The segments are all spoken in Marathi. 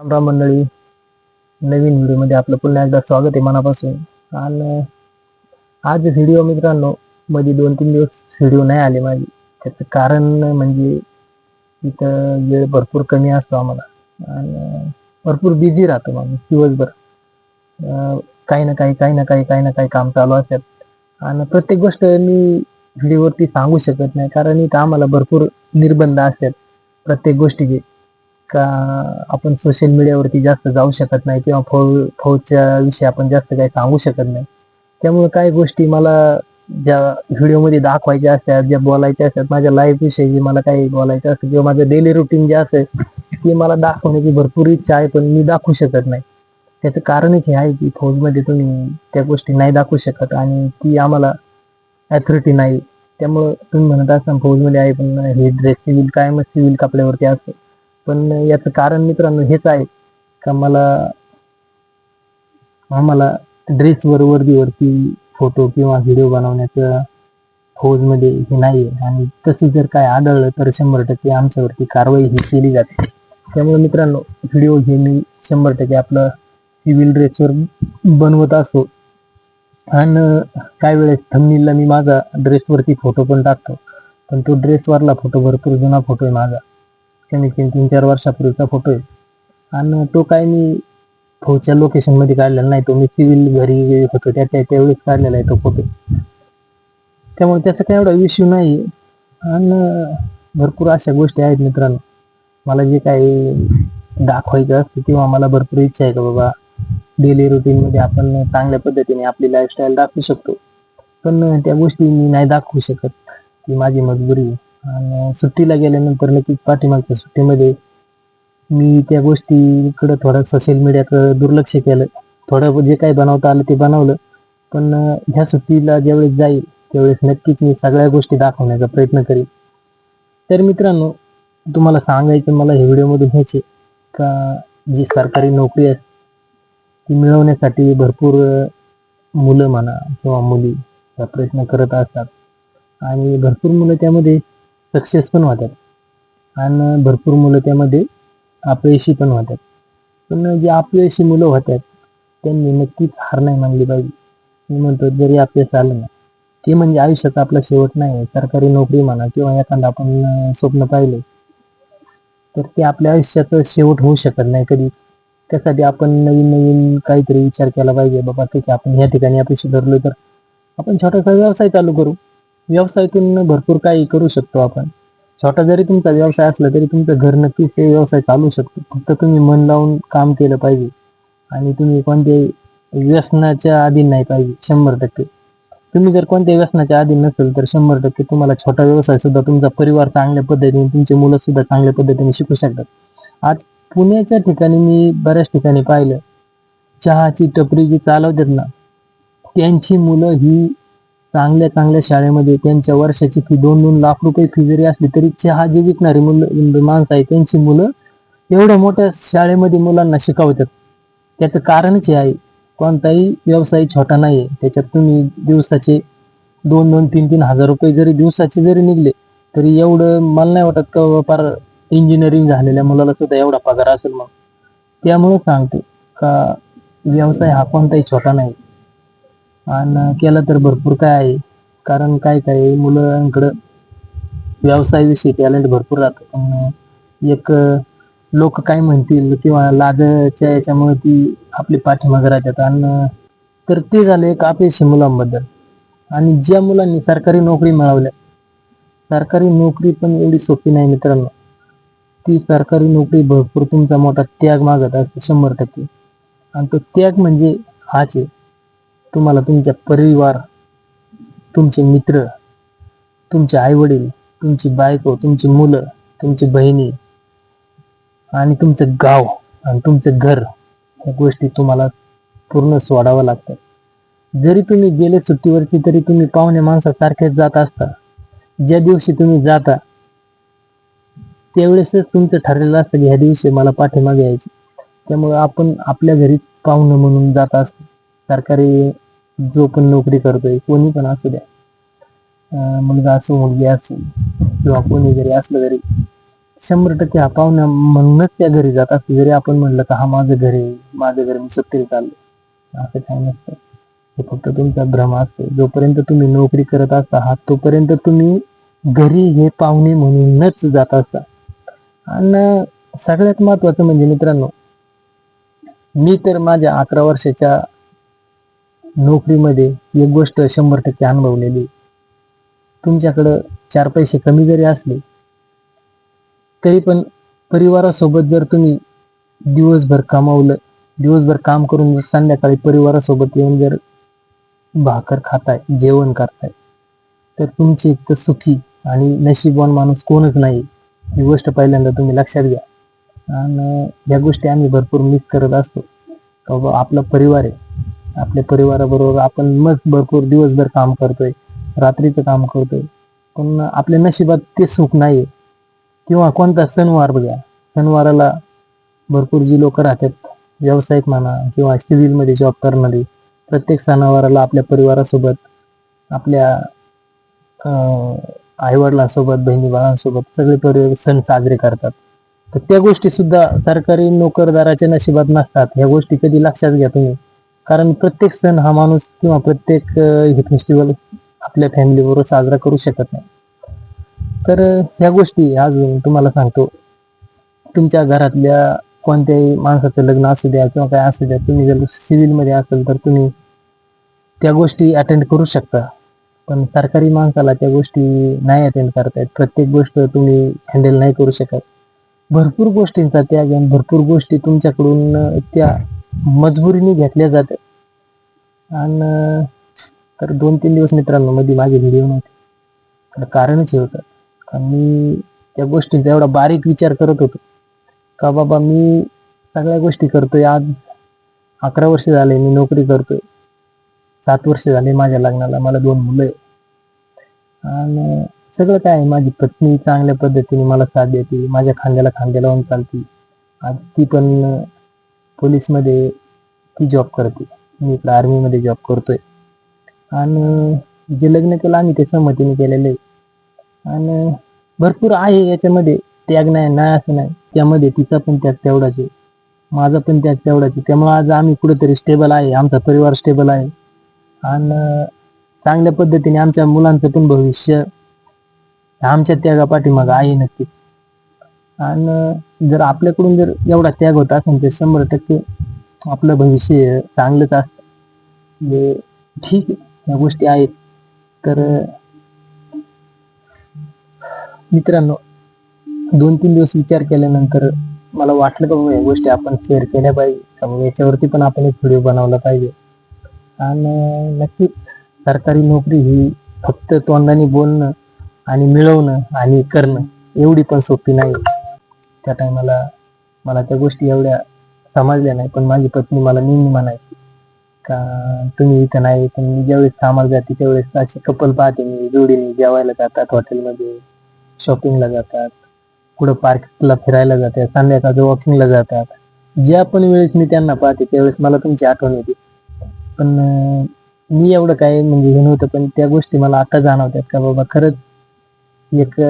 राम राम मंडळी. नवीन व्हिडिओमध्ये आपलं पुन्हा एकदा स्वागत आहे मनापासून. आणि आज व्हिडिओ मित्रांनो मध्ये दोन तीन दिवस व्हिडिओ नाही आले माझे. त्याचं कारण म्हणजे इथं वेळ भरपूर कमी असतो आम्हाला. आणि भरपूर बिझी राहतो मग दिवसभर. काही ना काही काही ना काही काही ना काही काम चालू असतात. आणि प्रत्येक गोष्ट मी व्हिडिओवरती सांगू शकत नाही. कारण इथं आम्हाला भरपूर निर्बंध असतात प्रत्येक गोष्टीचे. का आपण सोशल मीडियावरती जास्त जाऊ शकत नाही किंवा फौज फौजच्या विषयी आपण जास्त काही सांगू शकत नाही. त्यामुळे काही गोष्टी मला ज्या व्हिडिओमध्ये दाखवायच्या असतात ज्या बोलायच्या असतात माझ्या लाईफ विषयी जे मला काही बोलायचं असतं किंवा माझं डेली रुटीन जे असेल ते मला दाखवण्याची भरपूर इच्छा आहे पण मी दाखवू शकत नाही. त्याचं कारणच हे आहे की फौजमध्ये तुम्ही त्या गोष्टी नाही दाखवू शकत आणि ती आम्हाला ॲथॉरिटी नाही. त्यामुळं तुम्ही म्हणत असताना फौजमध्ये आहे पण हे ड्रेस सिव्हिल कायमच सिव्हिल कपड्यावरती असतं. पण याचं कारण मित्रांनो हेच आहे का मला आम्हाला ड्रेसवर वर्दीवरती फोटो किंवा व्हिडिओ बनवण्याचं फौजमध्ये हे नाही आहे आणि तसं जर काय आढळलं तर शंभर टक्के आमच्यावरती कारवाई ही केली जाते. त्यामुळे मित्रांनो व्हिडिओ हे मी शंभर टक्के आपलं सिव्हिल ड्रेसवर बनवत असतो. आणि काय वेळेस थंबनीला मी माझा ड्रेसवरती फोटो पण टाकतो. पण तो ड्रेसवरला फोटो भरपूर जुना फोटो आहे माझा. कमीत कमी तीन चार वर्षापूर्वीचा फोटो आहे. आणि तो काय मी फौजच्या लोकेशनमध्ये काढलेला नाही. तो मी सिव्हिल घरी होतो. त्या त्या- त्यावेळेस काढलेला आहे तो फोटो त्यामुळे त्याचा काय एवढा इश्यू नाही. आणि भरपूर अशा गोष्टी आहेत मित्रांनो. मला जे काही दाखवायचं असतं किंवा मला भरपूर इच्छा आहे का बाबा डेली रुटीन मध्ये आपण चांगल्या पद्धतीने आपली लाईफस्टाईल दाखवू शकतो. पण त्या गोष्टी मी नाही दाखवू शकत. ती माझी मजबुरी आहे. आणि सुट्टीला गेल्यानंतर नक्कीच पाठीमागच्या सुट्टीमध्ये मी त्या गोष्टीकडं थोडं सोशल मीडियाकडं दुर्लक्ष केलं. थोडं जे काही बनवता आलं ते बनवलं. पण ह्या सुट्टीला ज्यावेळेस जाईल त्यावेळेस नक्कीच मी सगळ्या गोष्टी दाखवण्याचा प्रयत्न करीन. तर मित्रांनो तुम्हाला सांगायचं मला हे व्हिडिओमधून ह्याचे का? जी सरकारी नोकरी आहे ती मिळवण्यासाठी भरपूर मुलं म्हणा किंवा मुली प्रयत्न करत असतात. आणि भरपूर मुलं त्यामध्ये सक्सेस पण होतात आणि भरपूर मुलं त्यामध्ये अपयशी पण होतात पण जे अपयशी मुलं होतात त्यांनी नक्कीच हार नाही मानली पाहिजे. मी म्हणतो जरी अपयश आलं ना ते म्हणजे आयुष्याचा आपला शेवट नाही आहे. सरकारी नोकरी म्हणा किंवा एखादं आपण स्वप्न पाहिलं तर ते आपल्या आयुष्याचं शेवट होऊ शकत नाही कधी. त्यासाठी आपण नवीन नवीन काहीतरी विचार केला पाहिजे. बाबा ठीक आहे आपण या ठिकाणी अपयशी धरलो तर आपण छोटासा व्यवसाय चालू करू. व्यवसायातून भरपूर काही करू शकतो आपण. छोटा जरी तुमचा व्यवसाय असला तरी तुमचं घर नक्कीच ते व्यवसाय चालू शकतो. फक्त तुम्ही मन लावून काम केलं पाहिजे. आणि तुम्ही कोणत्याही व्यसनाच्या आधी नाही पाहिजे शंभर टक्के. तुम्ही जर कोणत्या व्यसनाच्या अधीन नसेल तर शंभर टक्के तुम्हाला छोटा व्यवसाय सुद्धा तुमचा परिवार चांगल्या पद्धतीने तुमचे मुलं सुद्धा चांगल्या पद्धतीने शिकू शकतात. आज पुण्याच्या ठिकाणी मी बऱ्याच ठिकाणी पाहिलं. चहाची टपरी जी चालवतात ना त्यांची मुलं ही चांगल्या चांगल्या शाळेमध्ये त्यांच्या वर्षाची फी दोन दोन लाख रुपये फी जरी असली तरी चहा जी विकणारी मुलं माणसं आहे त्यांची मुलं एवढ्या मोठ्या शाळेमध्ये मुलांना शिकवतात. त्याचं कारणच हे आहे. कोणताही व्यवसाय छोटा नाही आहे त्याच्यात तुम्ही दिवसाचे दोन दोन तीन तीन हजार रुपये जरी दिवसाचे जरी निघले तरी एवढं मला नाही वाटत का फार इंजिनिअरिंग झालेल्या मुलाला सुद्धा एवढा पगार असेल मग त्यामुळे सांगते का व्यवसाय हा कोणताही छोटा नाही. आणि केलं तर भरपूर काय आहे. कारण काय काय मुलांकडं व्यवसायाविषयी टॅलेंट भरपूर राहतं. पण एक लोक काय म्हणतील किंवा लाजच्या याच्यामुळे ती आपली पाठीमागे राहतात. आणि तर ते झालं एक अपयशी मुलांबद्दल. आणि ज्या मुलांनी सरकारी नोकरी मिळवल्या सरकारी नोकरी पण एवढी सोपी नाही मित्रांनो. ती सरकारी नोकरी भरपूर तुमचा मोठा त्याग मागत असतो शंभर टक्के. आणि तो त्याग म्हणजे हाच आहे. तुम्हाला तुमच्या परिवार तुमचे मित्र तुमचे आईवडील तुमची बायको तुमची मुलं तुमची बहिणी आणि तुमचं गाव आणि तुमचं घर ह्या गोष्टी तुम्हाला पूर्ण सोडावं लागतात. जरी तुम्ही गेले सुट्टीवरती तरी तुम्ही पाहुणे माणसासारखेच जात असता. ज्या दिवशी तुम्ही जाता त्यावेळेसच तुमचं ठरलेलं असतं की ह्या दिवशी मला पाठीमागे यायची. त्यामुळे आपण आपल्या घरी पाहुणं म्हणून जात असतो. सरकारी जो पण नोकरी करतोय कोणी पण असू द्या. मुलगा असो मुलगी असो किंवा कोणी जरी असलं तरी शंभर टक्के हा पाहुण्या म्हणूनच त्या घरी जात असते. जरी आपण म्हणलं का हा माझं घर आहे माझं घर मी सुट्टीला चाललो असं काही नसतं. हे फक्त तुमचा भ्रम असतो. जोपर्यंत तुम्ही नोकरी करत असता तोपर्यंत तुम्ही घरी हे पाहुणे म्हणूनच जात असता. आणि सगळ्यात महत्वाचं म्हणजे मित्रांनो मी तर माझ्या अकरा वर्षाच्या नोकरीमध्ये एक गोष्ट शंभर टक्के अनुभवलेली. तुमच्याकडं चार पैसे कमी जरी असले तरी पण परिवारासोबत जर तुम्ही दिवसभर कमावलं दिवसभर काम करून संध्याकाळी परिवारासोबत येऊन जर भाकर खाताय जेवण करताय तर तुमची एक तर सुखी आणि नशीबवान माणूस कोणच नाही ही गोष्ट पहिल्यांदा तुम्ही लक्षात घ्या. आणि या गोष्टी आम्ही भरपूर मिस करत असतो. बाबा आपला परिवार आहे. आपल्या परिवाराबरोबर आपण मग भरपूर दिवसभर काम करतोय रात्रीचं काम करतोय. पण आपल्या नशिबात ते सुख नाही किंवा कोणता सणवार बघा सणवाराला भरपूर जी लोक राहतात व्यावसायिक म्हणा किंवा सिव्हिलमध्ये जॉब करणारी प्रत्येक सणावाराला आपल्या परिवारासोबत आपल्या आईवडिलांसोबत बहिणी बाळांसोबत सगळे परिवार सण साजरे करतात. तर त्या गोष्टी सुद्धा सरकारी नोकरदाराच्या नशिबात नसतात. ह्या गोष्टी कधी लक्षात घ्या तुम्ही. कारण प्रत्येक सण हा माणूस किंवा प्रत्येक हे फेस्टिवल आपल्या फॅमिलीबरोबर साजरा करू शकत नाही. तर ह्या गोष्टी अजून तुम्हाला सांगतो. तुमच्या घरातल्या कोणत्याही माणसाचं लग्न असू द्या किंवा काय असू द्या तुम्ही जर सिव्हिलमध्ये असाल असेल तर तुम्ही त्या गोष्टी अटेंड करू शकता. पण सरकारी माणसाला त्या गोष्टी नाही अटेंड करता येत. प्रत्येक गोष्ट तुम्ही हँडल नाही करू शकत. भरपूर गोष्टींचा त्याग आणि भरपूर गोष्टी तुमच्याकडून त्या मजबुरीने घेतल्या जात. आणि तर दोन तीन दिवस मित्रांनो मध्ये माझे व्हिडिओ नव्हते. तर कारणच हे होतं. कारण मी त्या गोष्टींचा एवढा बारीक विचार करत होतो. का बाबा मी सगळ्या गोष्टी करतोय. आज अकरा वर्ष झाले मी नोकरी करतोय. सात वर्ष झाले माझ्या लग्नाला. मला दोन मुलं आहे आणि सगळं काय आहे, माझी पत्नी चांगल्या पद्धतीने मला साथ देते. माझ्या खांद्याला खांद्या लावून चालते. आज ती पण पोलीसमध्ये ती जॉब करते. मी इकडं आर्मीमध्ये जॉब करतोय. आणि जे लग्न केलं आम्ही ते संमतीने केलेलं आहे. आणि भरपूर आहे याच्यामध्ये. त्याग नाही नाही असं नाही. त्यामध्ये तिचा पण त्याग तेवढाच आहे. माझा पण त्याग तेवढाच आहे. त्यामुळे आज आम्ही कुठेतरी स्टेबल आहे. आमचा परिवार स्टेबल आहे. आणि चांगल्या पद्धतीने आमच्या मुलांचं पण भविष्य आमच्या त्यागापाठीमागं आहे नक्कीच. आणि जर आपल्याकडून जर एवढा त्याग होत असेल तर शंभर टक्के आपलं भविष्य चांगलंच असतं. म्हणजे ठीक ह्या गोष्टी आहेत. तर मित्रांनो दोन तीन दिवस विचार केल्यानंतर मला वाटलं का बाबा या गोष्टी आपण शेअर केल्या पाहिजे. बाबा याच्यावरती पण आपण एक व्हिडिओ बनवला पाहिजे. आणि नक्कीच सरकारी नोकरी ही फक्त तोंडाने बोलणं आणि मिळवणं आणि करणं एवढी पण सोपी नाही. त्या टायमाला मला त्या गोष्टी एवढ्या समजल्या नाही. पण माझी पत्नी मला नेहमी म्हणायची का तुम्ही इथं नाही पण मी ज्यावेळेस कामाला जाते त्यावेळेस असे कपल पाहते मी जोडीने जेवायला जातात हॉटेलमध्ये शॉपिंगला जातात कुठं पार्कला फिरायला जातात संध्याकाळचं वॉकिंगला जातात. ज्या पण वेळेस मी त्यांना पाहते त्यावेळेस मला तुमची आठवण येते. पण मी एवढं काय म्हणजे हे नव्हतं पण त्या गोष्टी मला आता जाणवतात का बाबा खरंच एक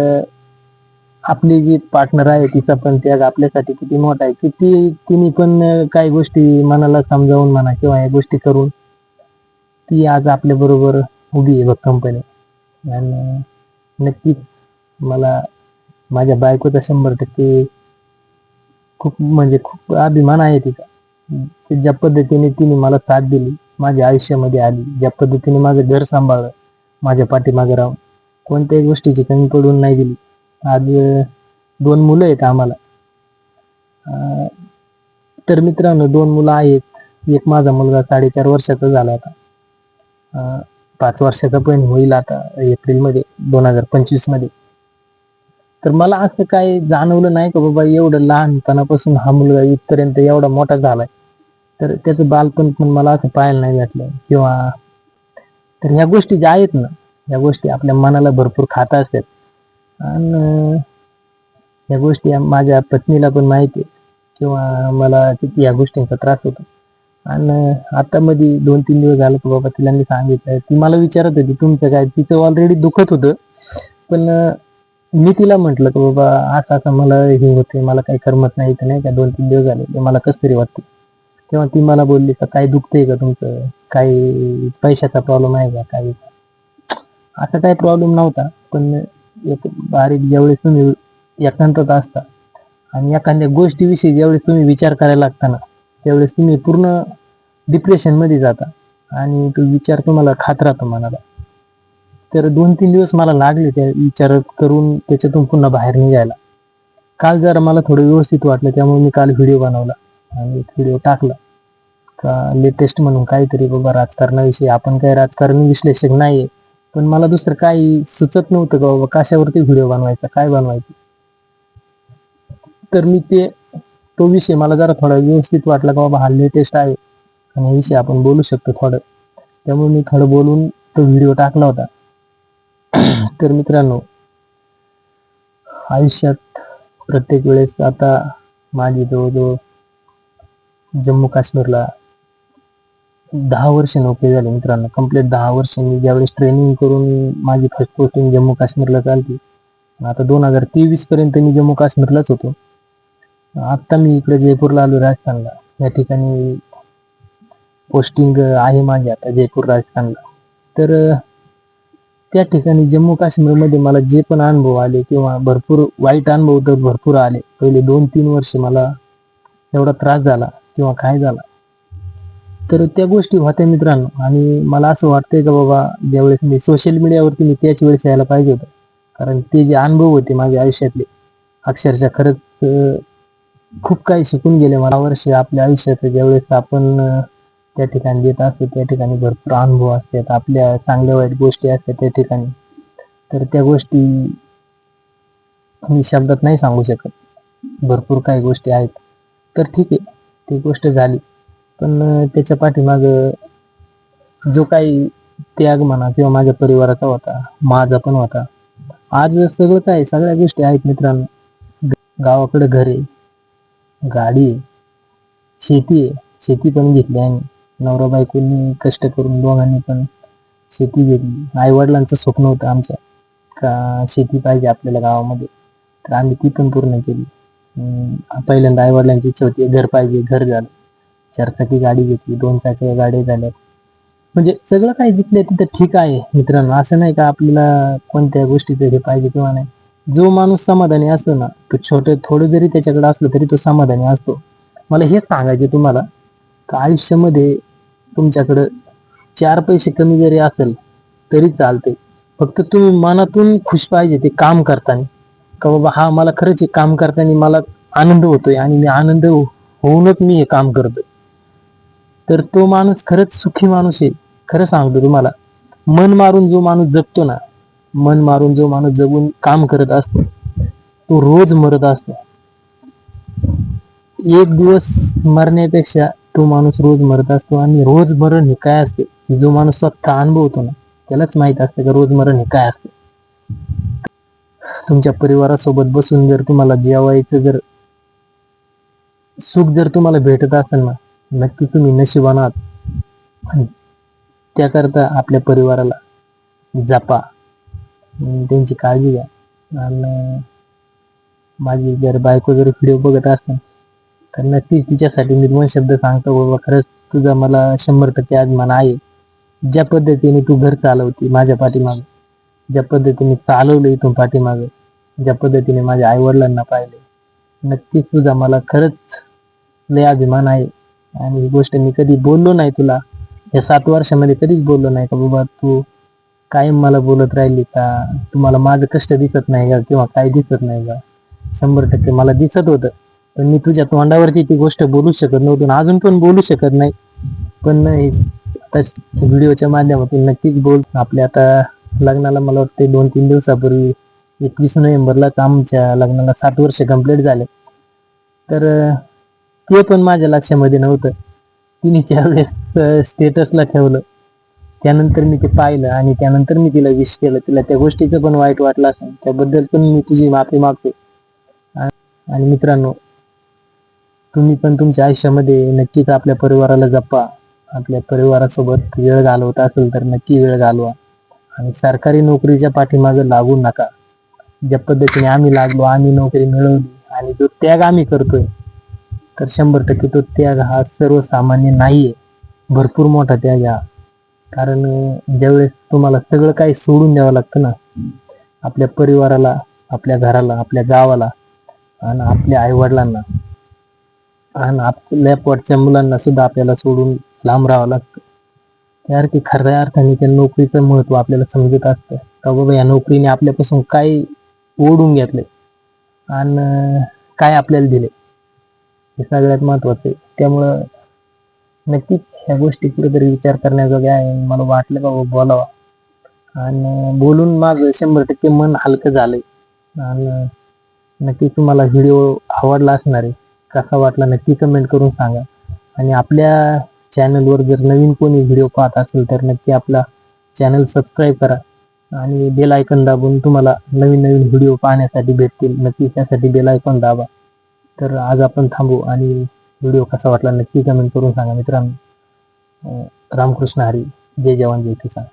आपली जी पार्टनर आहे तिचा पण त्याग आपल्यासाठी किती मोठा आहे. किती तिने पण काही गोष्टी मनाला समजावून म्हणा किंवा या गोष्टी करून ती आज आपल्या बरोबर उभी आहे बघ कंपनी आणि नक्कीच मला माझ्या बायकोचा शंभर टक्के खूप म्हणजे खूप अभिमान आहे तिचा. ज्या पद्धतीने तिने मला साथ दिली माझ्या आयुष्यामध्ये आली ज्या पद्धतीने माझं घर सांभाळलं माझ्या पाठीमागे राहून. कोणत्याही गोष्टीची कमी पडून नाही दिली. आज दोन मुलं आहेत आम्हाला. अं, तर मित्रांनो दोन मुलं आहेत. एक माझा मुलगा साडेचार वर्षाचा झाला आता. पाच वर्षाचा पण होईल आता एप्रिलमध्ये दोन हजार पंचवीसमध्ये तर मला असं काय जाणवलं नाही का बाबा एवढं लहानपणापासून हा मुलगा इथपर्यंत एवढा मोठा झालाय. तर त्याचं बालपण पण मला असं पाहायला नाही भेटलं. किंवा तर ह्या गोष्टी ज्या आहेत ना या गोष्टी आपल्या मनाला भरपूर खाता असतात. आणि या गोष्टी माझ्या पत्नीला पण माहिती आहे. किंवा मला किती या गोष्टींचा त्रास होतो. आणि आता मध्ये दोन तीन दिवस झालं की बाबा तिला मी सांगितलं ती मला विचारत होती तुमचं काय? तिचं ऑलरेडी दुखत होतं. पण मी तिला म्हंटल की बाबा असं असं मला हे होते मला काही करमत नाही तर नाही का? दोन तीन दिवस झाले ते मला कसं तरी वाटते. तेव्हा ती मला बोलली का काय दुखतंय का तुमचं? काही पैशाचा प्रॉब्लेम आहे का? काही? असा काही प्रॉब्लेम नव्हता. पण एक बारीक ज्यावेळेस तुम्ही एकांतात असता आणि एखाद्या गोष्टीविषयी ज्यावेळेस तुम्ही विचार करायला लागता ना त्यावेळेस तुम्ही पूर्ण डिप्रेशनमध्ये जाता आणि तो विचार तुम्हाला खात राहतो मनाला. तर दोन तीन दिवस मला लागले त्या विचार करून त्याच्यातून पुन्हा बाहेर निघायला. काल जरा मला थोडं व्यवस्थित वाटलं त्यामुळे मी काल व्हिडिओ बनवला आणि एक व्हिडिओ टाकला. का लेटेस्ट म्हणून काहीतरी बाबा राजकारणाविषयी आपण काही राजकारणी विश्लेषक नाहीये. पण मला दुसरं काही सुचत नव्हतं का बाबा कशावरती व्हिडिओ बनवायचा काय बनवायचं? तर मी ते तो विषय मला जरा थोडा व्यवस्थित वाटला का बाबा हा लेटेस्ट आहे. आणि हा विषय आपण बोलू शकतो थोडं. त्यामुळे मी थोडं बोलून तो व्हिडिओ टाकला होता. तर मित्रांनो आयुष्यात प्रत्येक वेळेस आता माझी जवळजवळ जम्मू काश्मीरला दहा वर्ष नोकरी झाली मित्रांनो. कंप्लीट दहा वर्ष मी ज्यावेळेस ट्रेनिंग करून माझी फर्स्ट पोस्टिंग जम्मू काश्मीरला चालती आता दोन हजार तेवीस पर्यंत मी जम्मू काश्मीरलाच होतो. आत्ता मी इकडे जयपूरला आलो राजस्थानला. या ठिकाणी पोस्टिंग आहे माझी आता जयपूर राजस्थानला. तर त्या ठिकाणी जम्मू काश्मीरमध्ये मला जे पण अनुभव आले किंवा भरपूर वाईट अनुभव तर भरपूर आले. पहिले दोन तीन वर्ष मला एवढा त्रास झाला किंवा काय झाला. तर त्या गोष्टी होत्या मित्रांनो. आणि मला असं वाटतंय का बाबा ज्यावेळेस मी सोशल मीडियावरती मी त्याच वेळेस यायला पाहिजे होतं. कारण ते जे अनुभव होते माझ्या आयुष्यातले अक्षरशः खरंच खूप काही शिकून गेले मला. वर्ष आपल्या आयुष्यात ज्यावेळेस आपण त्या ठिकाणी देत असतो त्या ठिकाणी भरपूर अनुभव असतात. आपल्या चांगल्या वाईट गोष्टी असतात त्या ठिकाणी. तर त्या गोष्टी मी शब्दात नाही सांगू शकत. भरपूर काही गोष्टी आहेत. तर ठीक आहे ती गोष्ट झाली. पण त्याच्या पाठीमाग जो काही त्याग म्हणा किंवा माझ्या परिवाराचा होता माझा पण होता. आज सगळं काय सगळ्या गोष्टी आहेत मित्रांनो. गावाकडे घर आहे गाडी आहे शेती आहे. शेती पण घेतली आम्ही. नवरा बायकोनी कष्ट करून दोघांनी पण शेती घेतली. आईवडिलांचं स्वप्न होतं आमच्या का शेती पाहिजे आपल्याला गावामध्ये. तर आम्ही ती पण पूर्ण केली. पहिल्यांदा आईवडिलांची इच्छा होती घर पाहिजे घर झालं. चारचाकी गाडी घेतली दोन चाकी गाडी झाल्या म्हणजे सगळं काही जिथल्या तिथं ठीक आहे मित्रांनो. असं नाही का आपल्याला कोणत्या गोष्टीचं हे पाहिजे किंवा नाही. जो माणूस समाधानी असतो ना तो छोटं थोडं जरी त्याच्याकडे असलं तरी तो समाधानी असतो. मला हेच सांगायचे तुम्हाला का आयुष्यामध्ये तुमच्याकडं चार पैसे कमी जरी असेल तरी चालते फक्त तुम्ही मनातून खुश पाहिजे ते काम करताना. का बाबा हा मला खरंच हे काम करताना मला आनंद होतोय आणि मी आनंद होऊनच मी हे काम करतोय. तर तो माणूस खरंच सुखी माणूस आहे. खरं सांगतो तुम्हाला. मन मारून जो माणूस जगतो ना मन मारून जो माणूस जगून काम करत असतो तो रोज मरत असतो. एक दिवस मरण्यापेक्षा तो माणूस रोज मरत असतो आणि रोज मरण हे काय असते? जो माणूस स्वतः अनुभवतो ना त्यालाच माहीत असतं का रोज मरण हे काय असते? तुमच्या परिवारासोबत बसून जर तुम्हाला जेवायचं जर सुख जर तुम्हाला भेटत असेल ना नक्की तुम्ही नशिबान आहात. आणि त्याकरता आपल्या परिवाराला जपा. त्यांची काळजी घ्या. आणि माझी जर बायको जर व्हिडिओ बघत असेल तर नक्कीच तिच्यासाठी मी दोन शब्द सांगतो बाबा खरंच तुझा मला शंभर टक्के अभिमान आहे. ज्या पद्धतीने तू घर चालवती माझ्या पाठीमागे ज्या पद्धतीने चालवलं इथून पाठीमागं ज्या पद्धतीने माझ्या आईवडिलांना पाहिले नक्कीच तुझा मला खरंच लय अभिमान आहे. आणि ही गोष्ट मी कधी बोललो नाही तुला. या सात वर्षामध्ये कधीच बोललो नाही का बाबा तू कायम मला बोलत राहिली का? तुम्हाला माझं कष्ट दिसत नाही का किंवा काय दिसत नाही का? शंभर टक्के मला दिसत होतं. पण मी तुझ्या तोंडावरती ती गोष्ट बोलू शकत नव्हतो अजून पण बोलू शकत नाही. पण आता व्हिडिओच्या माध्यमातून नक्कीच बोल. आपल्या आता लग्नाला मला वाटते दोन तीन दिवसापूर्वी एकवीस नोव्हेंबरलाच आमच्या लग्नाला सात वर्ष कंप्लीट झाले. तर ते पण माझ्या लक्षामध्ये नव्हतं. तिने ज्यावेळेस स्टेटसला ठेवलं त्यानंतर मी ते पाहिलं आणि त्यानंतर मी तिला विश केलं. तिला त्या गोष्टीचं पण वाईट वाटलं असेल. त्याबद्दल पण मी तुझी माफी मागतो. आणि मित्रांनो तुम्ही पण तुमच्या आयुष्यामध्ये नक्कीच आपल्या परिवाराला जपा. आपल्या परिवारासोबत वेळ घालवत असेल तर नक्की वेळ घालवा. आणि सरकारी नोकरीच्या पाठीमागे लागू नका. ज्या पद्धतीने आम्ही लागलो आम्ही नोकरी मिळवली आणि जो त्याग आम्ही करतोय तर शंभर टक्के तो त्याग हा सर्वसामान्य नाही आहे भरपूर मोठा त्याग हा. कारण ज्यावेळेस तुम्हाला सगळं काही सोडून द्यावं लागतं ना आपल्या परिवाराला आपल्या घराला आपल्या गावाला आणि आपल्या आईवडिलांना आणि आपल्या पोटच्या मुलांना सुद्धा आपल्याला सोडून लांब राहावं लागतं. त्यासारखी खऱ्या अर्थाने त्या नोकरीचं महत्त्व आपल्याला समजत असतं. का बाबा या नोकरीने आपल्यापासून काय ओढून घेतले आणि काय आपल्याला दिले हे सगळ्यात महत्वाचं आहे. त्यामुळं नक्कीच ह्या गोष्टी कुठेतरी विचार करण्याजोग्या आहे. मला वाटलं बाबा बोलावा. आणि बोलून माझं शंभर टक्के मन हलकं झालंय. आणि नक्कीच तुम्हाला व्हिडिओ आवडला असणार आहे. कसा वाटला नक्की कमेंट करून सांगा. आणि आपल्या चॅनलवर जर नवीन कोणी व्हिडिओ पाहत असेल तर नक्की आपला चॅनल सबस्क्राईब करा. आणि बेल आयकन दाबून तुम्हाला नवीन नवीन व्हिडिओ पाहण्यासाठी भेटतील. नक्की त्यासाठी बेल आयकॉन दाबा. तर आज आपण थांबू आणि व्हिडिओ कसा वाटला नक्की कमेंट करून सांगा मित्रांनो. रामकृष्ण हरी. जय जवान जय किसान.